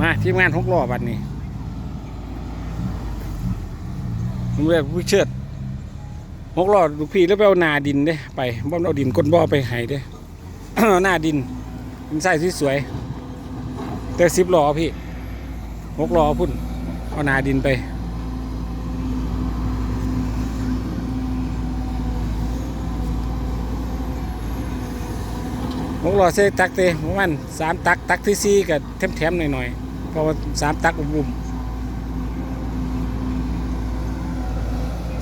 มาทีมงานหกล้อบัดนี้ผมเรียกผู้เชิดหกล้อลูกพี่แล้วไปเอาหนาดินเด้ไปบ่เอาดินก้นบ่อไปให้เด้หน้าดินเป็นไส้ที่สวยๆแต่สิบล้อพี่หกล้อพุ่นเอาหนาดินไปหกล้อเซตักเตะมาณสามตักตักที่สี่กับแถมๆหน่อยๆ เพราะว่าสามตักบุ่มๆ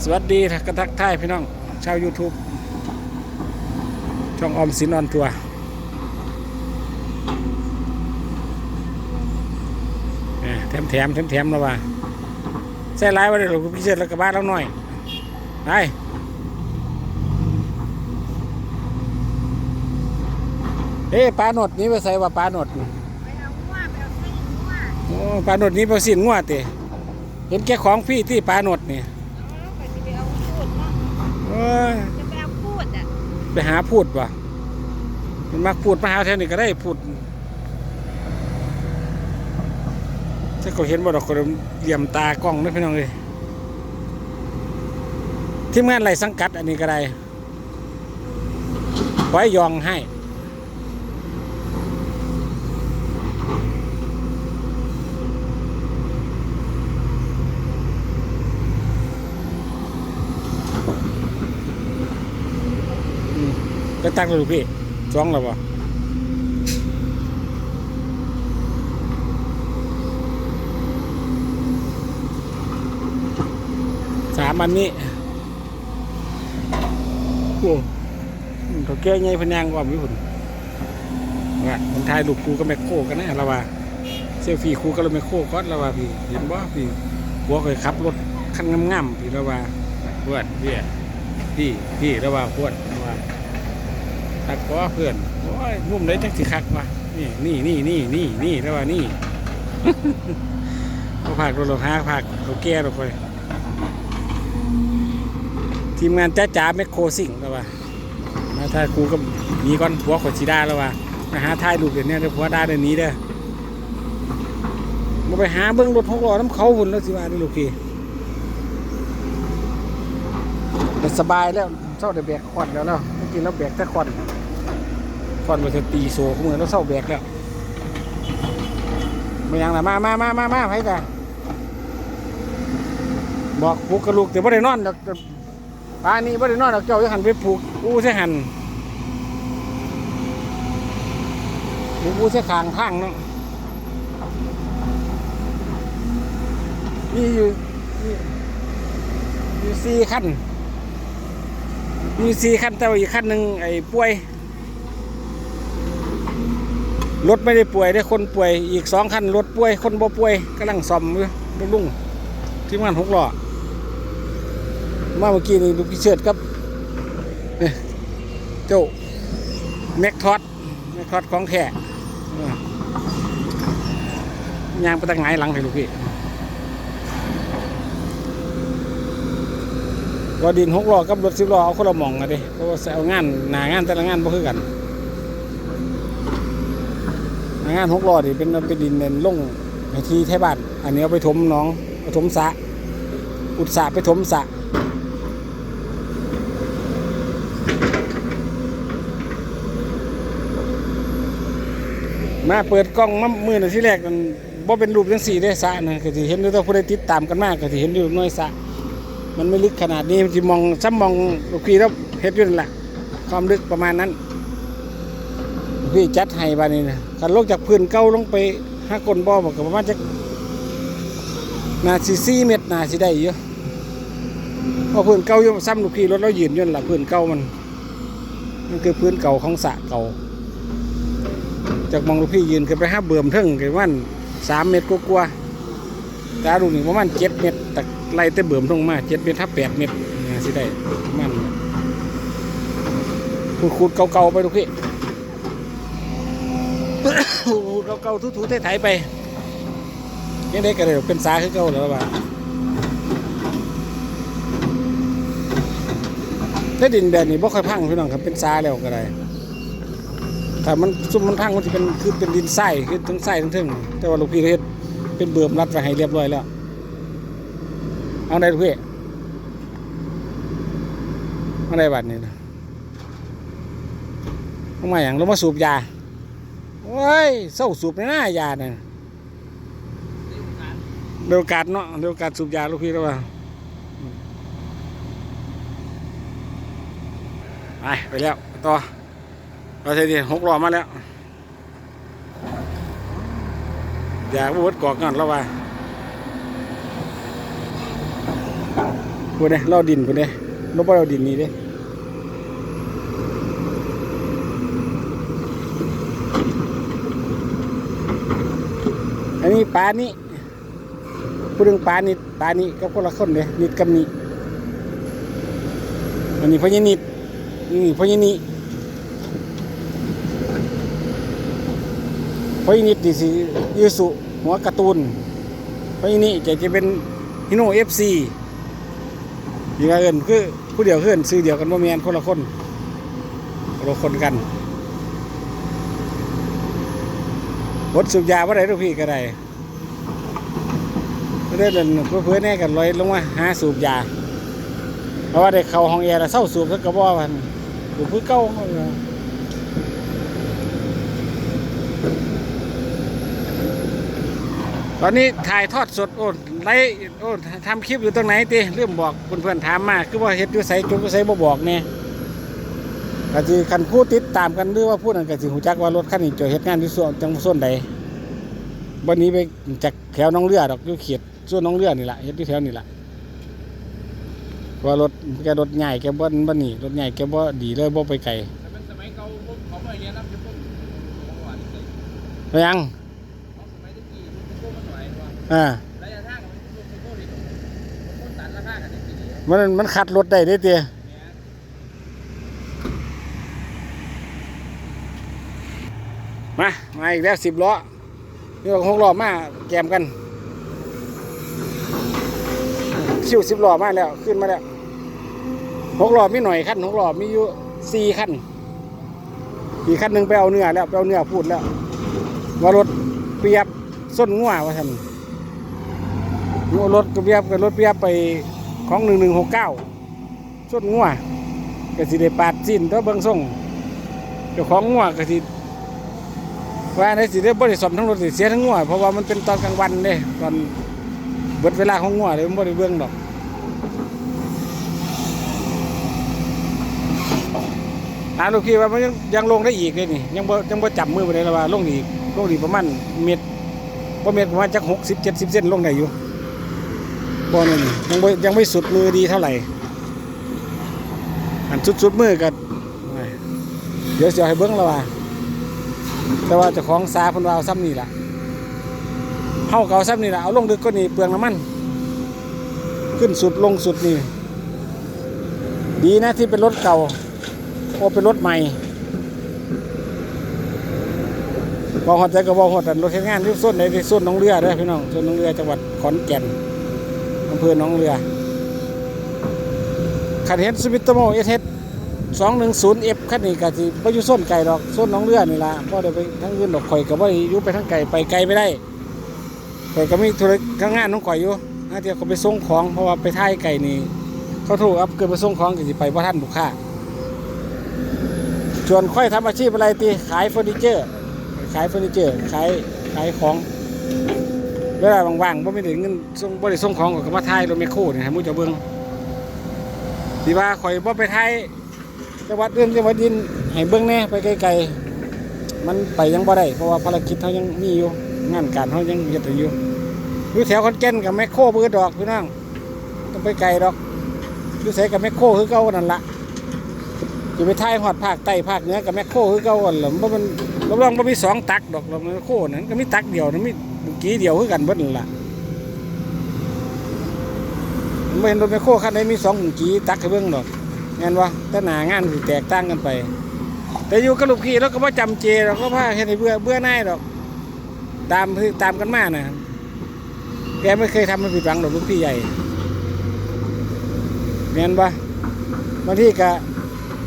สวัสดีกระทักทายพี่น้อง ชาว YouTube ช่องออมสินออนทัวร์แถมแถมแถมแถมแล้วว่าใส่ร้ายว่าเดี๋ยวพิเศษแล้วกับบ้านเราหน่อยไปเอ้ปลาหนดนี้ไปใส่ว่าปลาหนดนี่ โอ้ปลาหนดนี้ไปสินงัวเตะเห็นแก่ของพี่ที่ปลาหนดนี่เอาไปสิไปเอาพูดเนาะโอ้ยจะไปเอาพูดอะไปหาพูดว่ะมันมักพูดมาหาแถวนี้ก็ได้พูดถ้าเขาเห็นบ่ดอกคนเหลี่ยมตากล้องนะพี่น้องเลยทีมงานไรสังกัดอันนี้ก็ได้ไว้ยองให้ ก็ตักเลยพี่สองแล้วบ่สามอันนี้โอ้เขาแก้ไงพะยางว่ามีผลว่าคนไทยลูกครูก็แมคโคกันนะเราว่าเซลฟี่ครูก็เลยแมคโคก็เราว่าพี่เห็นบ่พี่หัวเคยขับรถคันงามๆพี่เราว่าพวดพี่พี่พี่เราว่าพวดเราว่า คักก็เพื่อนโอ้ยมุมไหนจังสิคักวะนี่นี่นี่นี่นี่นี่แล้วว่านี่เขาผักเราเราหาผักเราแก้เราไปทีมงานจ้าจ๋าแมคโครสิ่งแล้วว่ามาถ่ายครูก็มีก่อนผัวขดชีดาแล้วว่ามาหาถ่ายรูปเดี๋ยวนี้เดี๋ยวผัวดาเดี๋ยวนี้เด้อมาไปหาเบิ้งรถหกล้อน้ำเขาหุ่นแล้วสิว่าเด้ลูกพี่สบายแล้วเศร้าได้แบกควันแล้วเนาะเมื่อกี้เราแบกแต่ควันควันมันจะตีโซ่เหมือนเราเศร้าแบกแล้วมายังละมามามามามาไผจ้ะบอกปลูกกระลูกแต่บ่ได้นอนดอกปลานี้บ่ได้นอนดอกเจ้าจะหันไปปลูกอู้ใช่หันปลูกอู้ใช่ขางทางเนาะนี่อยู่นี่อยู่สี่ขั้น มีสี่คันแต่ว่าอีกคันหนึ่งไอ้ป่วยรถไม่ได้ป่วยได้คนป่วยอีกสองคันรถป่วย คนบ่ป่วยกำลังซ่อมอยู่ลุงลุงที่มันหกล้อมาเมื่อกี้นี่ลูกพี่เชิดครับเจ้าแม็กทอดแม็กทอดของแท้เออยางไปตั้งไหนหลังให้ลูกพี่ รถดินหกล้อกับรถสิบล้อเอาคนละหม่องกันดิเพราะว่าเอางานหนางานแต่ละงานบ่คือกันหนางานหกล้อนี่เป็นเป็นดินเน้นลงในที่แท่บ้านอันนี้เอาไปถมน้องไปถมสะอุดสระไปถมสะมาเปิดกล้องมามือหนึ่งที่แรกมันบ่เป็นรูปจังสี่ได้สะนะก็สิเห็นอยู่แต่ผู้ใดติดตามกันมากก็สิเห็นอยู่น้อยสะ มันไม่ลึกขนาดนี้มันจะมองซ้ำมองลูกพี่แล้วเฮ็ดยู่นั่นแหละความลึกประมาณนั้นลูกพี่จัดให้บานี้นะขันลงจากพื้นเก้าลงไปห้าก้นบ่อบอกกับประมาณจะนาสิสี่เมตรนาสิได้เยอะเพราะพื้นเก่าอยู่ซ้ำลูกพี่รถเรายืนยู่นั่นแหละพื้นเก่ามันมันคือพื้นเก่าของสะเก่า จากมองลูกพี่ยืนขึ้นไปห้าเบื่อมเทิงกันวันสามเมตรกว่าๆตาดูนี่ประมาณเจ็ดเม็ดแต่ ไล่แต่เบิ่มลงมาเจ็ดเม็ดถ้าแปดเม็ดนะสิได้มันคูดคูดๆเก่าๆไปลูกพี่คูดๆเก่าๆทูๆไถๆไปยังได้ก็เลยเป็นสาคือเก่าแล้วว่าถ้าดินแดนนี่บ่ค่อยพังพี่น้องครับเป็นสาแล้วก็ได้ถ้ามันซุ่มมันพังมันจะเป็นคือเป็นดินทรายคือทั้งทรายทั้งทึ่งแต่ว่าลูกพี่เฮ็ดเป็นเบิ่มรัดไว้ให้เรียบร้อยแล้ว เอาได้ลูกพี่เอาได้บัดนี้นะทำไมอย่างเรามาสูบยาโอ้ยเศร้าสูบในหน้ายาเนี่ยเร็วกัดเนาะเร็วกัดสูบยาลูกพี่แล้วว่าไปไปแล้วต่อเราใช้ดีหกล้อมาแล้วอยากวดกอกกันแล้วว่า พูดเด้เราดินพูดเด้ลบเราดินนี่เด้อันนี้ปลานี่พูดถึงปลานี่ปลานี่ก็คนละคนเลยนิดกับนี่อันนี้พญานิดนี่พญานิพญานิดนี่สิยูสุหัวการ์ตูนพญานิจะจะเป็นฮิโนเอฟซี ยู่ว่าเอินคือผู้เดียวคือเอินซื้อเดียวกันบ่าแม่นคนละคนคนละคนกันรถสูบยาว่าไรทุกพี่ก็ได้ไม่ได้เดินเพื่อแน่กันลอยลงมาหาสูบยา เพราะว่าได้เข้าห้องแอร์แล้วเศร้าสูบสักกระบอกพันอยู่พื้นเก้าตอนนี้ถ่ายทอดสดโอ้ ไลฟ์โอ้ทำคลิปอยู่ตรงไหนตีเรื่องบอกเพื่อนๆถามมา คือว่าเฮ็ดอยู่ไสจุกอยู่ไสบ่บอกเนี่ยก็สิคันผู้ติดตามกันหรือว่าผู้นั้นก็สิฮู้จักว่ารถคันนี้จะเฮ็ดงานอยู่ส่วนจังส่วนใดวันนี้ไปจากแถวหน้องเรือดอกอยู่เขตส่วนหน้องเรือนี่ล่ะเฮ็ดอยู่แถวนี่ล่ะเพราะว่ารถแกรถใหญ่แกบ่บ่หนีรถใหญ่แกบ่ดีเลยบ่ไปไกลแต่เป็นสมัยเก่าผมเขาไม่เรียนรับจะพุ่งของหวานเลยไปยัง เอาสมัยตะกี้มันพุ่งมันไหวว่าอ่า มันมันขัดรถได้เด้เตียมา มาอีกแล้ว10ล้อนี่หกล้อมาแกมกัน ชิว10ล้อมาแล้ว ขึ้นมาแล้วหกล้อมีหน่อยคันหกล้อมีอยู่สี่คันอีกคันหนึ่งไปเอาเนื้อแล้วไปเอาเนื้อพูดแล้ว ว่ารถเปียบส้นงัวว่าท่านรถกระเบียบกับรถเปียบไป ของหนึ่งหนึ่งหกเก้าส้นงัวก็สิได้ปาดสิ้นตัวเบิ้งส่งเจ้าของงัวก็สิว่าในสิได้บริสมทั้งรถสิเสียทั้งงัวเพราะว่ามันเป็นตอนกลางวันเด้ตอนเบิดเวลาของงัวเลยมันบ่ได้เบื้องดอกอ่าลูกพี่ว่ามันยังยังลงได้อีกเลยนี่ยังบ่ยังบ่จับมือไปเลยละว่าลงอีกลงอีกประมาณเม็ดบ่เม็ดประมาณจักหกสิบเจ็ดสิบเซนลงได้อยู่ บ่นั่ยังบ่ยังไม่สุดมือดีเท่าไหร่ อันสุดสุดมือก็เดี๋ยวสิเอาให้เบิ่งแล้วว่าแต่ว่าจ้าของซาพิ่นวาเอาซ้ำนี่แหละเฮาก็เอาซ้ำนี่แหละเอาลงดึกก็นี่เปลืองน้ำมัน ขึ้นสุดลงสุดนี่ ดีนะที่เป็นรถเก่าโอเป็นรถใหม่บอหอดใจก็บอหอดแต่รถเฮ็ดงานที่ส้นในที่ส้นหน้องเรือด้อพี่น้องส้นหน้องเรือจังหวัดขอนแก่น อำเภอหนองเรือขันเห็นสวิตเตอร์โมเอสเฮดสองหนึ่งศูนย์เอฟคันนี้ก็สิบ่อยู่ส้นไก่ดอกส้นหน้องเรือนี่ละบ่ได้ไปทั้งอื่นดอกข่อยก็บ่ได้อยู่ไปทั้งไก่ไปไกลไม่ได้ข่อยก็มีธุรกิจงานของข่อยอยู่น่าจะเขาไปส่งของเพราะว่าไปท่ายไก่นี่เขาโทรอัพเกิดไปส่งของก็สิไปบ่ทันลูกค้าส่วนค่อยทำอาชีพอะไรตีขายเฟอร์นิเจอร์ ขายเฟอร์นิเจอร์ขายขายของ เวลาว่างๆบ่ไม่ได้เงินส่งบ่ได้ส่งของก็มาถ่ายรถแมคโครนี่ให้หมู่เจ้าเบิ่งที่ว่าข่อยบ่ไปถ่ายจังหวัดอื่นจังหวัดดินให้เบิ่งแน่ไปไกลๆมันไปยังบ่ได้เพราะว่าภารกิจเฮายังมีอยู่งานการเฮายังเฮ็ดอยู่อยู่แถวขอนแก่นกับแมคโครเบิ่ดดอกพี่น้องต้องไปไกลดอกอยู่ไสกับแมคโครคือเก่านั่นล่ะจะไปท้ายหอดภาคใต้ภาคเหนือกับแมคโครคือเก่าหั่นล่ะบ่มันรับรองบ่มีสองตักดอกเราแมคโครนั้นก็มีตักเดียวนั้นมี กี้เดียวคือกันเบิดนั่นล่ะมันบ่เห็นรถแมคโครคันใดมีสองบุกี้ตักให้เบิ่งดอกแม่นว่าแต่หนางานสิแตกต่างกันไป แต่อยู่กับลูกพี่เราก็บ่จำเจเราก็พาเฮ็ดให้เบื่อเบื่อหน่ายดอก ตามตามกันมาน่ะแกไม่เคยทำให้ผิดหวังดอกลูกพี่ใหญ่แม่นบ่บางทีก็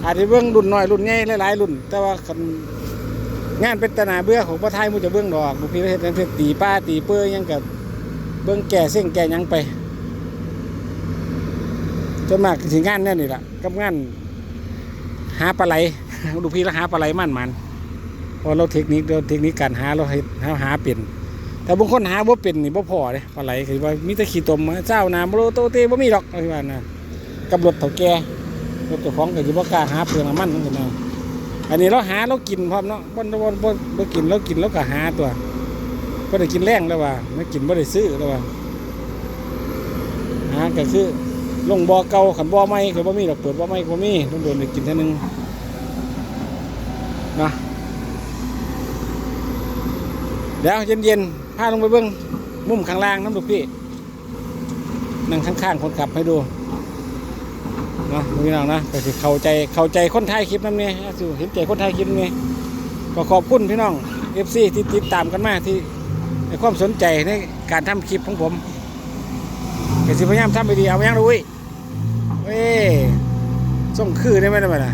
อาจจะเบื้องรุ่นน้อยรุ่นใหญ่หลายๆรุ่น แต่ว่าคัน งานเป็นตนาเบื่อของประไทยมูจะเบื้องดอกลูพี่เฮ็ดจังซี่ตีป้าตีเปื้อยังกับเบื้องแก่เส้นแก่ยังไปจนมากสิงงานแน่นี่ล่ะกับงานหาปลาไหลลูพี่เราหาปลาไหลมั่นมันพอเราเทคนิคเราเทคนิคการหาเราเฮ็ดหาหาเป็นแต่บางคนหาบ่าเป็นนี่บ่พอเด้ปลาไหลคือว่ามีแต่ขี้ตมเจ้าน้ำโลโตเตบ่มีดอกอะไรว่านะกับรถเฒ่าแก่รถเจ้าของก็สิบ่กล้าหาเปลืองน้ำมันนั่นนะ อันนี้เราหาเรากินพร้อมเนาะบ่บ่บ่บ่กินเรากินเราก็หาตัวบ่ได้กินแรงแล้วว่าไม่กินบ่ได้ซื้อแล้วว่าหาก็คือลงบ่อเก่าขันบ่อใหม่ก็บ่มีดอกเปิดบ่อใหม่ก็บ่มีต้องโดนได้กินเท่านึงนะเดี๋ยวเย็นๆพาลงไปเบิ้งมุมข้างล่างน้ำดูพี่นั่งข้างๆคนขับให้ดู เนาะพี่น้องนะก็สิเข้าใจเข้าใจคนไทยคลิปน้ำเนี่ยสิเห็นใจคนไทยคลิปนี้ก็ขอบคุณพี่น้องเอฟซีที่ติดตามกันมาที่ให้ความสนใจในการทำคลิปของผมก็สิพยายามทำไปดีเอาอย่างดูเว้ยเว้ยส่งคือได้ไหมได้ไหมล่ะ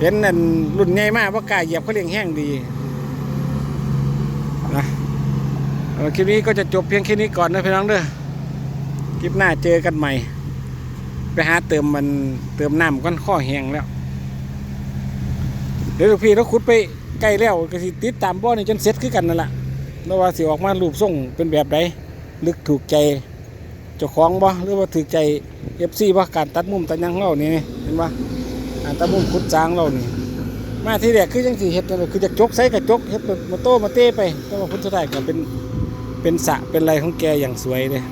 เห็นนั่นรุ่นใหญ่มากว่ากล้าเหยียบเขาเลี้ยงแห้งดีนะคลิปนี้ก็จะจบเพียงแค่นี้ก่อนนะพี่น้องเด้อคลิปหน้าเจอกันใหม่ ไปหาเติมมันเติมน้ำก้อนข้อแหงแล้ว เดี๋ยวพี่เราขุดไปใกล้แล้วก็สิติดตามบ่อนี่จนเสร็จคือกันนั่นแหละแล้วว่าสิออกมารูปทรงเป็นแบบใดลึกถูกใจเจ้าของบ่หรือว่าถูกใจเอฟซีบ่การตัดมุมตัดยังเล่านี่เห็นบ่อันตะมุมขุดจางเรานี่มาที่แรกคือจังสีเฮ็ดนั่นคือจะจกใส่กระจกเฮ็ดมาโต้มาเต้ไปแต่ว่าพุทธทายก็เป็นเป็นสะเป็นอะไรของแกอย่างสวยเลย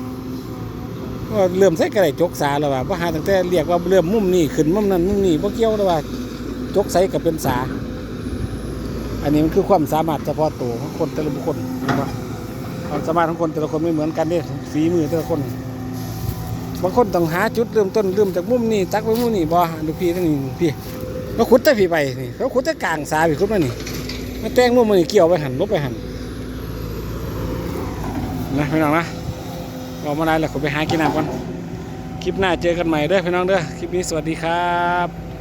ว่าเริ่มใส่กระไรจกสาแล้วว่าบ่หาตั้งแต่เรียกว่าเริ่มมุมนี้ขึ้นมุมนั้นมุมนี้บ่เกี่ยวแล้วว่าจกใส่ก็เป็นสา อันนี้มันคือความสามารถเฉพาะตัวของคนแต่ละบุคคลเห็นบ่ความสามารถของคนแต่ละคนไม่เหมือนกันเด้ฝีมือแต่ละคนบางคนต้องหาจุดเริ่มต้นเริ่มจากมุมนี้ตักไปมุมนี้บ่ดูพี่นั่นนี่พี่เราขุดแต่พี่ไปนี่เขาขุดแต่กลางสาพี่ขุดมานี่มาแต่งมุมมันเกี่ยวไปหันลบไปหันนะพี่น้องนะ ออกมาได้แล้วขอไปหากินน้ำก่อน คลิปหน้าเจอกันใหม่เด้อพี่น้องเด้อ คลิปนี้สวัสดีครับ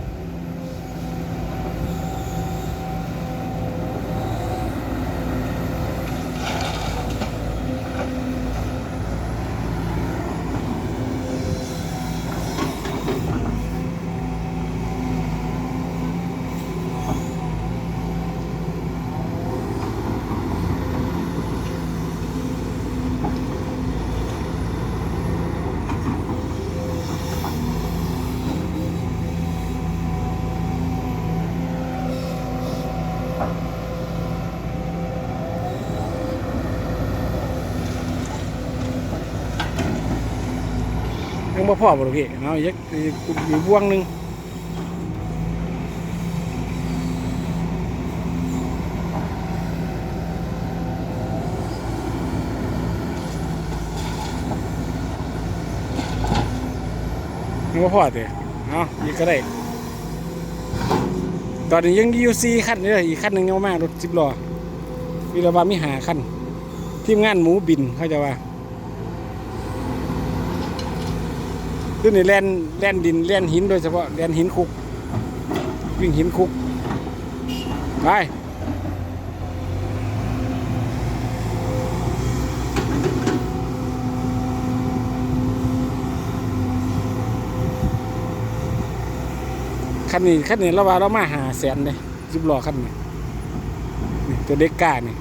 ยังบ่พอบ่ลูกพี่เอาอีกอีกอีกบ่วงนึงยังบ่พอเด้เอาอีกก็ได้ตอนนี้ยังอยู่4คันเลยอีกคันนึงยังมารถ10ล้อมีระบามีหาคันทีมงานหมูบินเขาจะว่า คือนี่แล่นแล่นดินแล่นหินโดยเฉพาะแล่นหินคุก วิ่งหินคุกไปคันนี้คันนี้เราว่าเรามาหาแสนเลยจิบล้อคันนี้ตัวเด็กกล้านี่